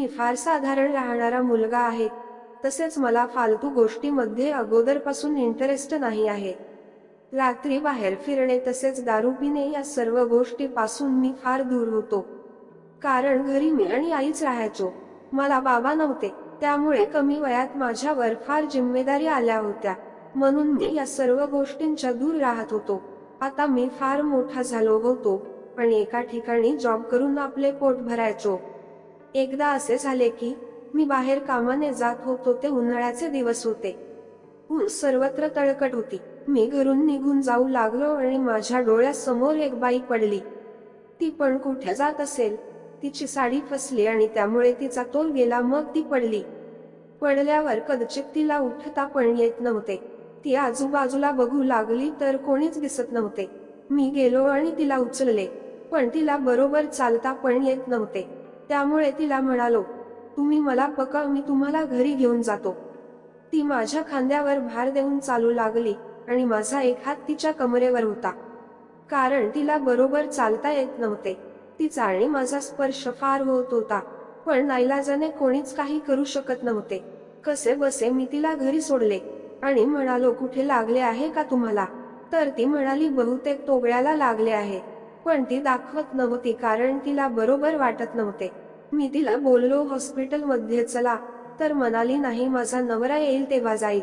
मी फार साधारण राहणारा मुलगा आहे. तसेच मला फालतू गोष्टीमध्ये अगोदरपासून इंटरेस्ट नाही आहे. रात्री बाहेर फिरणे तसेच दारू पिणे या सर्व गोष्टीपासून मी फार दूर होतो. कारण घरी मी आणि आईच राहायचो. मला बाबा नव्हते. त्यामुळे कमी वयात माझ्यावर फार जिम्मेदारी आल्या होत्या. म्हणून मी या सर्व गोष्टींच्या दूर राहत होतो. आता मी फार मोठा झालो होतो. पण एका ठिकाणी जॉब करून आपले पोट भरायचो. एकदा असे झाले की मी बाहेर कामाने जात होतो ते उन्हाळ्याचे दिवस होते. ऊन सर्वत्र तळकट होती. मी घरून निघून जाऊ लागलो आणि माझ्या डोळ्यासमोर एक बाई पडली. ती पण कुठे जात असेल? तिची साडी फसली आणि त्यामुळे तिचा तोल गेला मग ती पडली. पडल्यावर कदाचित तिला उठता पण येत नव्हते. ती आजूबाजूला बघू लागली तर कोणीच दिसत नव्हते. मी गेलो आणि तिला उचलले पण तिला बरोबर चालता पण येत नव्हते. त्यामुळे तिला म्हणालो तुम्ही मला पकड मी तुम्हाला घरी घेऊन जातो. ती माझ्या खांद्यावर भार देऊन चालू लागली आणि माझा एक हात तिच्या कमरेवर होता. कारण तिला बरोबर चालता येत नव्हते. तिचा आणि माझा स्पर्श फार होत होता पण नाईलाजाने कोणीच काही करू शकत नव्हते. कसे बसे मी तिला घरी सोडले आणि म्हणालो कुठे लागले आहे का तुम्हाला? तर ती म्हणाली बहुतेक तोगळ्याला लागले आहे. पण ती दाखवत नव्हती कारण तिला बरोबर वाटत नव्हते. मी तिला बोललो हॉस्पिटलमध्ये चला. तर म्हणाली नाही माझा नवरा येईल तेव्हा जाईल.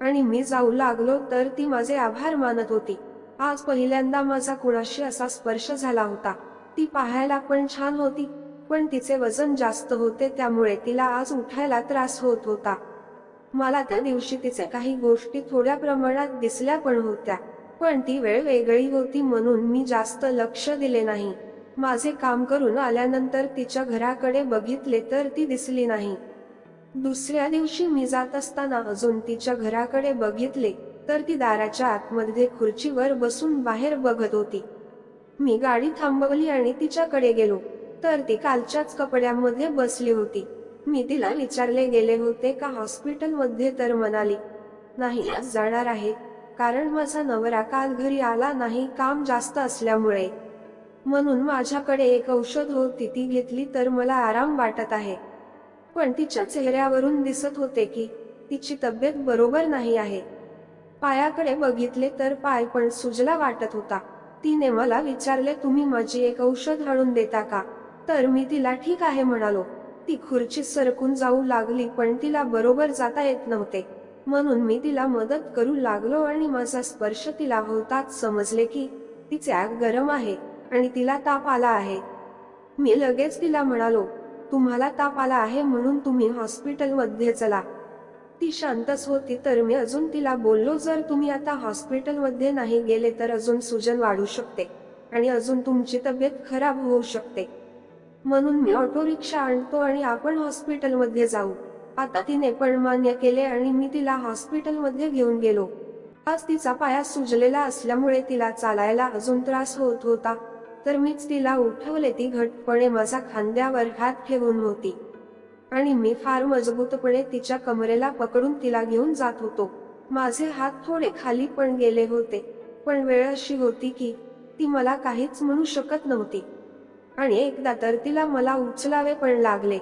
आणि मी जाऊ लागलो तर ती माझे आभार मानत होती. आज पहिल्यांदा माझा कुणाशी असा स्पर्श झाला होता. ती पाहायला पण छान होती पण तिचे वजन जास्त होते त्यामुळे तिला आज उठायला त्रास होत होता. मला त्या दिवशी तिचे काही गोष्टी थोड्या प्रमाणात दिसल्या पण होत्या. पण ती वेळ वेगळी होती म्हणून मी जास्त लक्ष दिले नाही. माझे काम करून आल्यानंतर तिच्या घराकडे बघितले तर ती दिसली नाही. दुसऱ्या दिवशी मी जात असताना अजून तिच्या घराकडे बघितले तर ती दाराच्या आतमध्ये खुर्चीवर बसून बाहेर बघत होती. मी गाडी थांबवली आणि तिच्याकडे गेलो तर ती कालच्याच कपड्यांमध्ये बसली होती. मी तिला विचारले गेले होते का हॉस्पिटलमध्ये तर म्हणाली नाही आज जाणार आहे. कारण माझा नवरा काल घरी आला नाही काम जास्त असल्यामुळे. म्हणून माझ्याकडे एक औषध होती ती घेतली तर मला आराम वाटत आहे. पण तिच्या चेहऱ्यावरून दिसत होते की तिची तब्येत बरोबर नाही आहे. पायाकडे बघितले तर पाय पण सुजला वाटत होता. तिने मला विचारले तुम्ही माझी एक औषध आणून देता का? तर मी तिला ठीक आहे म्हणालो. ती खुर्ची सरकून जाऊ लागली पण तिला बरोबर जाता येत नव्हते. म्हणून मी तिला मदत करू लागलो आणि माझा स्पर्श तिला होताच समजले की तिचे आग गरम आहे आणि तिला ताप आला आहे. मी लगेच तिला म्हणालो तुम्हाला ताप आला आहे म्हणून तुम्ही हॉस्पिटलमध्ये चला. ती शांतच होती तर मी अजून तिला बोललो जर तुम्ही आता हॉस्पिटलमध्ये नाही गेले तर अजून सुजन वाढू शकते आणि अजून तुमची तब्येत खराब होऊ शकते. म्हणून मी ऑटो रिक्षा आणतो आणि आपण हॉस्पिटलमध्ये जाऊ. आता तिने पण मान्य केले आणि मी तिला हॉस्पिटलमध्ये घेऊन गेलो. आज तिचा पाया सुजलेला असल्यामुळे तिला चालायला अजून त्रास होत होता. तर मीच तिला उठवले ती घटपणे माझा खांद्यावर हात ठेवून होती. आणि मी फार मजबूतपणे तिच्या कमरेला पकडून तिला घेऊन जात होतो. माझे हात थोडे खाली पण गेले होते. पण वेळ अशी होती की ती मला काहीच म्हणू शकत नव्हती. आणि एकदा तर तिला मला उचलावे पण लागले.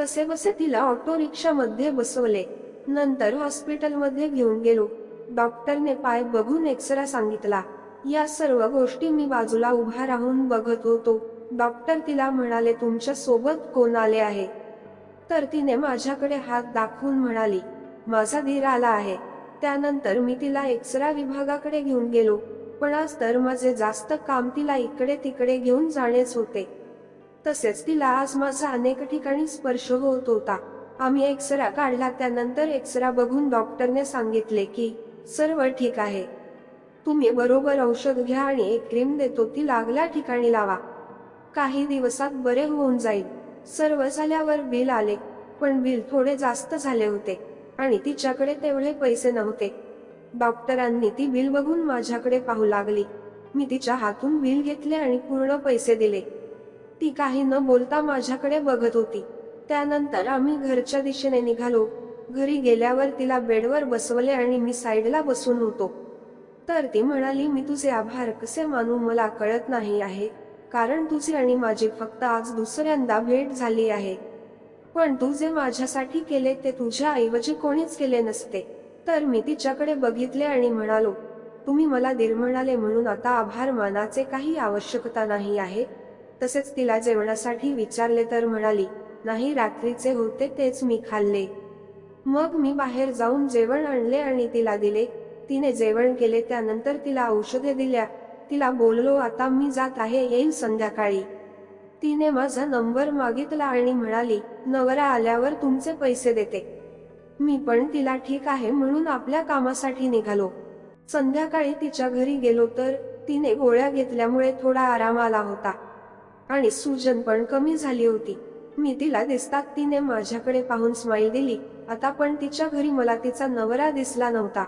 कसेबसे तिला ऑटो रिक्षामध्ये बसवले. नंतर हॉस्पिटलमध्ये घेऊन गेलो. डॉक्टरने पाय बघून एक्सरा सांगितला या सर्व गोष्टी मी बाजूला उभा राहून बघत होतो. डॉक्टर तिला म्हणाले तुमच्यासोबत कोण आले आहे? तर तिने माझ्याकडे हात दाखवून म्हणाली माझा धीर आला आहे. त्यानंतर मी तिला एक्सरा विभागाकडे घेऊन गेलो. पण आज तर माझे जास्त काम तिला इकडे तिकडे घेऊन जाणेच होते. तसेच तिला आज माझा अनेक ठिकाणी स्पर्श होत होता. आम्ही एक्सरा काढला त्यानंतर एक्सरा बघून डॉक्टरने सांगितले की सर्व ठीक आहे. तुम्ही बरोबर औषध घ्या आणि एक क्रीम देतो ती लागल्या ठिकाणी लावा. काही दिवसात बरे होऊन जाईल. सर्व झाल्यावर बिल आले पण बिल थोडे जास्त झाले होते आणि तिच्याकडे तेवढे पैसे नव्हते. डॉक्टरांनी ती बिल बघून माझ्याकडे पाहू लागली. मी तिच्या हातून बिल घेतले आणि पूर्ण पैसे दिले. ती काही न बोलता माझ्याकडे बघत होती. त्यानंतर आम्ही घरच्या दिशेने निघालो. घरी गेल्यावर तिला बेडवर बसवले आणि मी साईडला बसून होतो. तर ती म्हणाली मी तुझे आभार कसे मानू मला कळत नाही आहे. कारण तुझी आणि माझी फक्त आज दुसऱ्यांदा भेट झाली आहे. पण तू जे माझ्यासाठी केले ते तुझ्या ऐवजी कोणीच केले नसते. तर मी तिच्याकडे बघितले आणि म्हणालो तुम्ही मला दिर म्हणाले म्हणून आता आभार मानाचे काही आवश्यकता नाही आहे. तसेच तिला जेवणासाठी विचारले तर म्हणाली नाही रात्रीचे होते तेच मी खाल्ले. मग मी बाहेर जाऊन जेवण आणले आणि तिला दिले. तिने जेवण केले त्यानंतर तिला औषधे दिल्या. तिला बोललो आता मी जात आहे येईल संध्याकाळी. तिने माझा नंबर मागितला आणि म्हणाली नवरा आल्यावर तुमचे पैसे देते. मी पण तिला ठीक आहे म्हणून आपल्या कामासाठी निघालो. संध्याकाळी तिच्या घरी गेलो तर तिने गोळ्या घेतल्यामुळे थोडा आराम आला होता. आणि सूजन पण कमी झाली होती. मी तिला दिसतात तिने माझ्याकडे पाहून स्माईल दिली. आता पण तिच्या घरी मला तिचा नवरा दिसला नव्हता.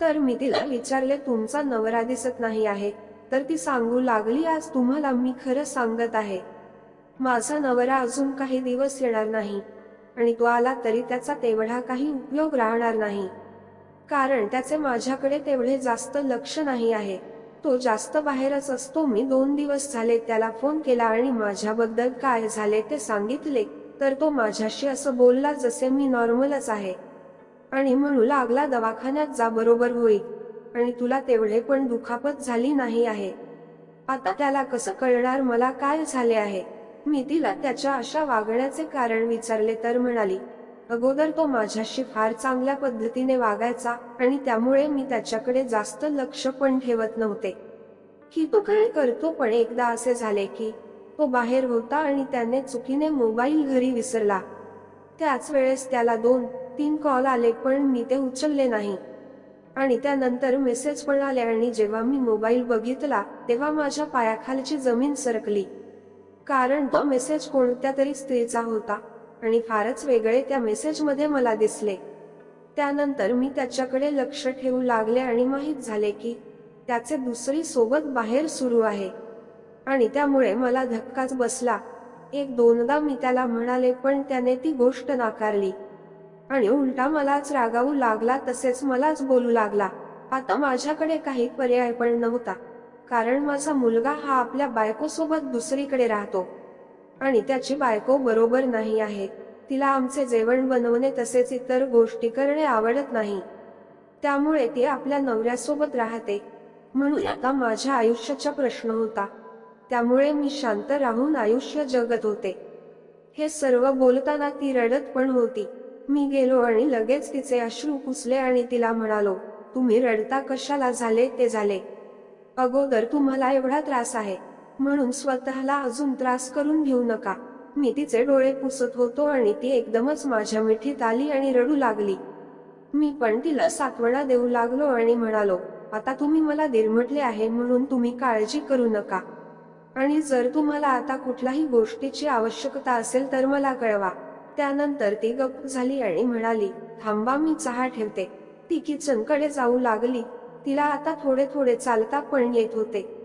तर मी तिला विचारले तुमचा नवरा दिसत नाही आहे. तर ती सांगू लागली आज तुम्हाला मी खरं सांगत आहे. माझा नवरा अजून काही दिवस येणार नाही. आणि तो आला तरी त्याचा तेवढा काही उपयोग राहणार नाही. कारण त्याचे माझ्याकडे तेवढे जास्त लक्ष नाही आहे. तो जास्त बाहेरच असतो. मी दोन दिवस झाले त्याला फोन केला आणि माझ्याबद्दल काय झाले ते सांगितले. तर तो माझ्याशी असं बोलला जसे मी नॉर्मलच आहे. आणि म्हणू लागला दवाखान्यात जा बरोबर होईल. आणि तुला तेवढे पण दुखापत झाली नाही आहे. आता त्याला कसं कळणार मला काय झाले आहे? मी तिला त्याच्या अशा वागण्याचे कारण विचारले तर म्हणाली अगोदर तो माझ्याशी फार चांगल्या पद्धतीने वागायचा आणि त्यामुळे मी त्याच्याकडे जास्त लक्ष पण ठेवत नव्हते. की तो काय करतो पण एकदा असे झाले की तो बाहेर होता आणि त्याने चुकीने मोबाईल घरी विसरला. त्याच वेळेस त्याला दोन तीन कॉल आले पण मी ते उचलले नाही. आणि त्यानंतर मेसेज पण आले आणि जेव्हा मी मोबाईल बघितला तेव्हा माझ्या पायाखालची जमीन सरकली. कारण तो मेसेज कोणत्या तरी स्त्रीचा होता. आणि फारच वेगळे त्या मेसेजमध्ये मला दिसले. त्यानंतर मी त्याच्याकडे लक्ष ठेवू लागले आणि माहीत झाले की त्याचे दुसरी सोबत बाहेर सुरू आहे. आणि त्यामुळे मला धक्काच बसला. एक दोनदा मी त्याला म्हणाले पण त्याने ती गोष्ट नाकारली. आणि उलटा मलाच रागावू लागला तसेच मलाच बोलू लागला. आता माझ्याकडे काही पर्याय पण नव्हता. कारण माझा मुलगा हा आपल्या बायकोसोबत दुसरीकडे राहतो. आणि त्याची बायको बरोबर नाही आहे तिला आमचे जेवण बनवणे तसेच इतर गोष्टी करणे आवडत नाही. त्यामुळे ती आपल्या नवऱ्यासोबत राहते. म्हणून आता माझ्या आयुष्याचा प्रश्न होता. त्यामुळे मी शांत राहून आयुष्य जगत होते. हे सर्व बोलताना ती रडत पण होती. मी गेलो आणि लगेच तिचे अश्रू पुसले आणि तिला म्हणालो तुम्ही रडता कशाला झाले? ते झाले. अगोदर तुम्हाला एवढा त्रास आहे. म्हणून स्वतःला अजून त्रास करून घेऊ नका. मी तिचे डोळे पुसत होतो आणि ती एकदमच माझ्या मिठीत आली आणि रडू लागली. मी पण तिला सातवणा देऊ लागलो आणि म्हणालो आता तुम्ही मला दिरमटले आहे म्हणून तुम्ही काळजी करू नका. आणि जर तुम्हाला आता कुठल्याही गोष्टीची आवश्यकता असेल तर मला कळवा. त्यानंतर ती गप्प झाली आणि म्हणाली थांबा मी चहा ठेवते. ती किचनकडे जाऊ लागली. तिला आता थोडे थोडे चालता पण येत होते.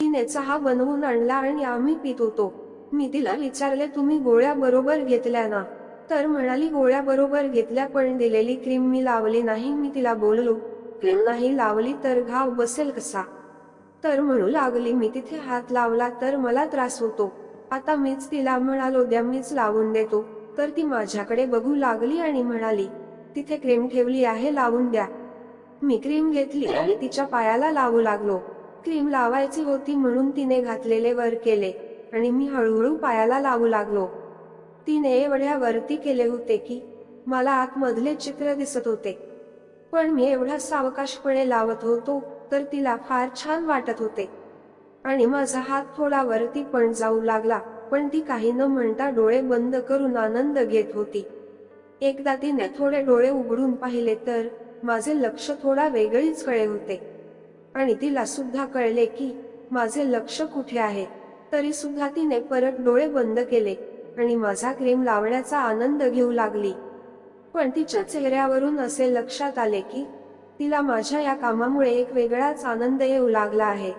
तिने चहा बनवून आणला आणि आम्ही पित होतो. मी तिला विचारले तुम्ही गोळ्या बरोबर घेतल्या ना? तर म्हणाली गोळ्या बरोबर घेतल्या पण दिलेली क्रीम मी लावली नाही. मी तिला बोललो क्रीम नाही लावली तर घाव बसेल कसा? तर म्हणू लागली मी तिथे हात लावला तर मला त्रास होतो. आता मीच तिला म्हणालो द्या मीच लावून देतो. तर ती माझ्याकडे बघू लागली आणि म्हणाली तिथे क्रीम ठेवली आहे लावून द्या. मी क्रीम घेतली आणि तिच्या पायाला लावू लागलो. क्रीम लावायची होती म्हणून तिने घातलेले वर केले आणि मी हळूहळू पायाला लावू लागलो. तिने एवढ्या वरती केले होते की मला आतमधले चित्र दिसत होते. पण मी एवढा सावकाशपणे लावत होतो तर तिला फार छान वाटत होते. आणि माझा हात थोडा वरती पण जाऊ लागला पण ती काही न म्हणता डोळे बंद करून आनंद घेत होती. एकदा तिने थोडे डोळे उघडून पाहिले तर माझे लक्ष थोडा वेगळीच कळे होते. आणि तिला सुद्धा कळले की माझे लक्ष कुठे आहे. तरी सुद्धा तिने परत डोळे बंद केले आणि माझा क्रीम लावण्याचा आनंद घेऊ लागली. पण तिच्या चेहऱ्यावरून असे लक्षात आले की तिला माझ्या या कामामुळे एक वेगळाच आनंद येऊ लागला आहे.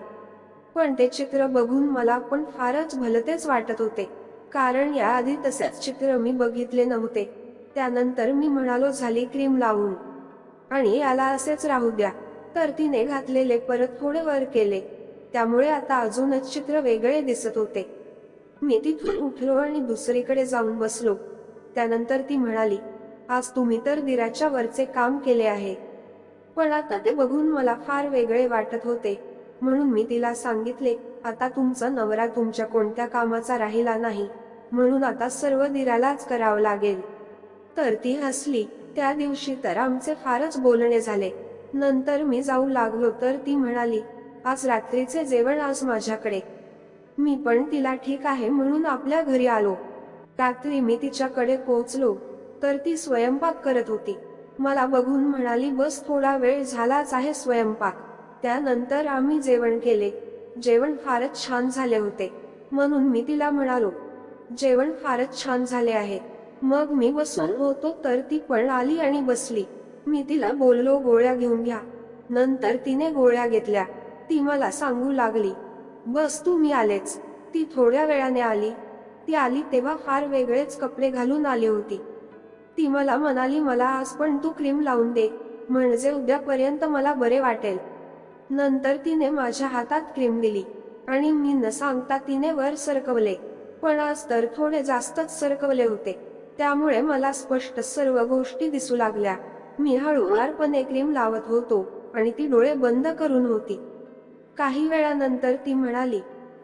पण ते चित्र बघून मला पण फारच भलतेच वाटत होते. कारण याआधी तसेच चित्र मी बघितले नव्हते. त्यानंतर मी म्हणालो झाली क्रीम लावून. आणि याला असेच राहू द्या. तर तिने घातलेले परत थोडे वर केले. त्यामुळे आता अजूनच चित्र वेगळे दिसत होते. मी तिथून उठलो आणि दुसरीकडे जाऊन बसलो. त्यानंतर ती म्हणाली आज तुम्ही तर दिराच्या वरचे काम केले आहे. पण आता ते बघून मला फार वेगळे वाटत होते. म्हणून मी तिला सांगितले आता तुमचा नवरा तुमच्या कोणत्या कामाचा राहिला नाही. म्हणून आता सर्व दिरालाच करावं लागेल. तर ती हसली. त्या दिवशी तर आमचे फारच बोलणे झाले. नंतर मी जाऊ लागलो तर ती म्हणाली आज रात्रीचे जेवण आज माझ्याकडे. मी पण तिला ठीक आहे म्हणून आपल्या घरी आलो. रात्री मी तिच्याकडे पोहोचलो तर ती स्वयंपाक करत होती. मला बघून म्हणाली बस थोडा वेळ झालाच आहे स्वयंपाक. त्यानंतर आम्ही जेवण केले. जेवण फारच छान झाले होते. म्हणून मी तिला म्हणालो जेवण फारच छान झाले आहे. मग मी बसून होतो तर ती पण आली आणि बसली. मी तिला बोललो गोळ्या घेऊन घ्या. नंतर तिने गोळ्या घेतल्या. ती मला सांगू लागली. बस तू मी आलेच. ती थोड्या वेळाने आली. ती आली तेव्हा फार वेगळेच कपडे घालून आली होती. ती मला म्हणाली मला आज पण तू क्रीम लावून दे. म्हणजे उद्यापर्यंत मला बरे वाटेल. नंतर तिने माझ्या हातात क्रीम दिली आणि मी न सांगता तिने वर सरकवले. पण आज तर थोडे जास्तच सरकवले होते. त्यामुळे मला स्पष्ट सर्व गोष्टी दिसू लागल्या. मी हळूवारपणे क्रीम लावत होतो आणि ती डोळे बंद करून होती. काही वेळानंतर ती म्हणाली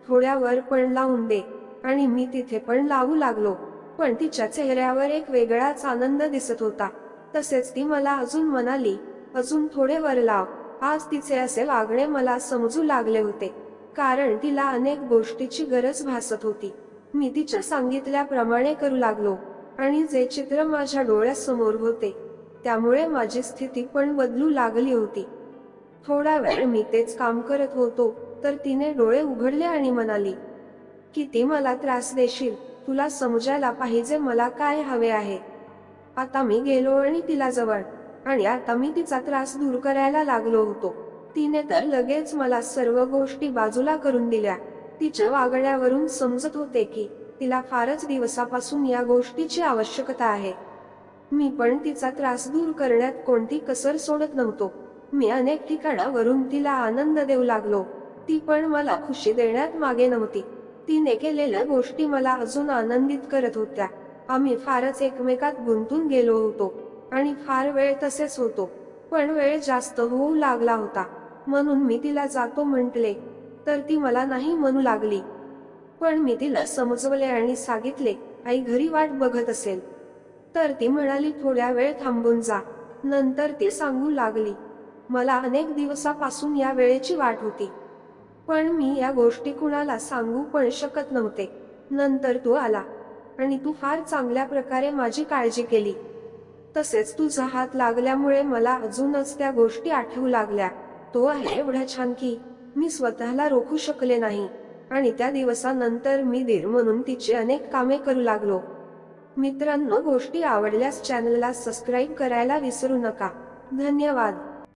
थोड्या वर पण लावून दे. आणि मी तिथे पण लावू लागलो पण तिच्या चेहऱ्यावर एक वेगळाच आनंद दिसत होता. तसेच ती मला अजून म्हणाली अजून थोडे वर लाव. आज तिचे असे वागणे मला समजू लागले होते कारण तिला अनेक गोष्टीची गरज भासत होती. मी तिच्या सांगितल्याप्रमाणे करू लागलो आणि जे चित्र माझ्या डोळ्यासमोर होते त्यामुळे माझी स्थिती पण बदलू लागली होती. थोडा वेळ मी तेच काम करत होतो तर तिने डोळे उघडले आणि म्हणाली किती मला त्रास देशील तुला समजायला पाहिजे मला काय हवे आहे. आता मी गेलो आणि तिला जवळ आणि आता मी तिचा त्रास दूर करायला लागलो होतो. तिने तर लगेच मला सर्व गोष्टी बाजूला करून दिल्या. तिच्या वागण्यावरून समजत होते की तिला फारच दिवसापासून या गोष्टीची आवश्यकता आहे. मी पण तिचा त्रास दूर करण्यात कोणती कसर सोडत नव्हतो. मी अनेक ठिकाणावरून तिला आनंद देऊ लागलो. ती पण मला खुशी देण्यात मागे नव्हती. तिने केलेल्या गोष्टी मला अजून आनंदित करत होत्या. आम्ही फारच एकमेकात गुंतून गेलो होतो. आणि फार वेळ तसेच होतो. पण वेळ जास्त होऊ लागला होता. म्हणून मी तिला जातो म्हटले. तर ती मला नाही म्हणू लागली. पण मी तिला समजवले आणि सांगितले आई घरी वाट बघत असेल. तर ती म्हणाली थोड्या वेळ थांबून जा. नंतर ती सांगू लागली मला अनेक दिवसापासून या वेळेची वाट होती पण मी या गोष्टी कुणाला सांगू पण शकत नव्हते. नंतर तू आला आणि तू फार चांगल्या प्रकारे माझी काळजी केली. तसेच तुझा हात लागल्यामुळे मला अजूनच त्या गोष्टी आठवू लागल्या. तो आहे एवढा छान की मी स्वतःला रोखू शकले नाही आणि त्या दिवसानंतर मी धीर म्हणून तिची अनेक कामे करू लागलो. मित्रांनो गोष्टी आवडल्यास चॅनलला सबस्क्राईब करायला विसरू नका. धन्यवाद.